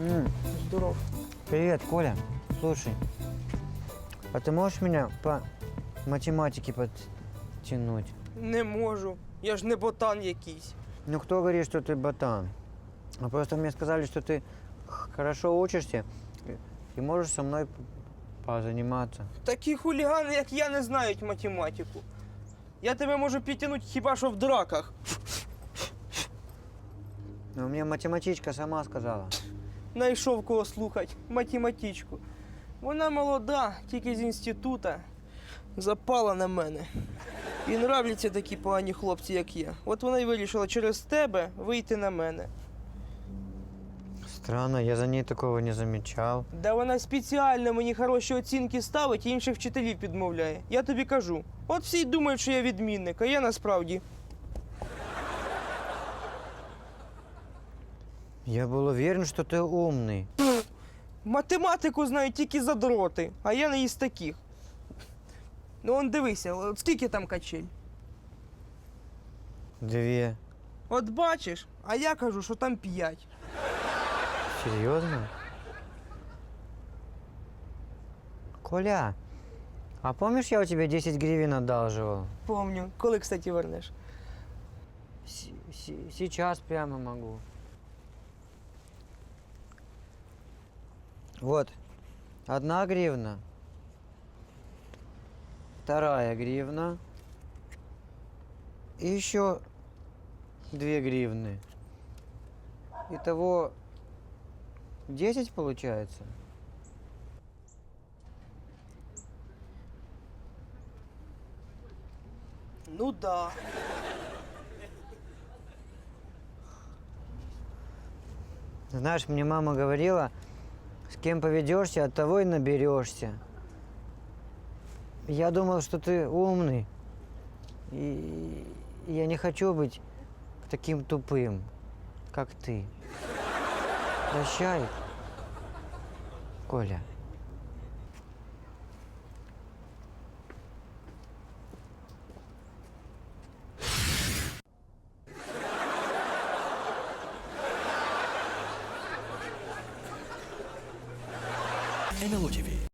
М, Здоров. Привет, Коля. Слушай, а ты можешь меня по математике подтянуть? Не можу. Я ж не ботан якийсь. Ну, кто говорит, что ты ботан? А просто мне сказали, что ты х- хорошо учишься и- и можешь со мной п- позаниматься. Такі хулігани, як я, не знають математику. Я тебе можу підтягнути хіба що в драках. Но мне математичка сама сказала. Найшов кого слухать математичку. Вона молода, тільки з інститута. Запала на мене. І нравляться такі погані хлопці, як я. От вона й вирішила через тебе вийти на мене. Странно, я за ней такого не замечал. Да вона спеціально мені хороші оцінки ставить і інших вчителів підмовляє. Я тобі кажу. От всі й думають, що я відмінник, а я насправді. Я был уверен, что ты умный. Математику знають тільки задроти, а я не із таких. Ну, он дивися, от скільки там качель? Две. От бачиш, а я кажу, що там п'ять. Серьезно? Коля, а помнишь, я у тебя 10 гривен одалживал? Помню. Коли, кстати, вернеш? С- с- сейчас прямо могу. Вот, одна гривна, вторая гривна, и еще две гривны. Итого 10 получается. Ну да. Знаешь, мне мама говорила, с кем поведешься, от того и наберешься. Я думал, что ты умный. И я не хочу быть таким тупым, как ты. Прощай, Коля. НЛО ТВ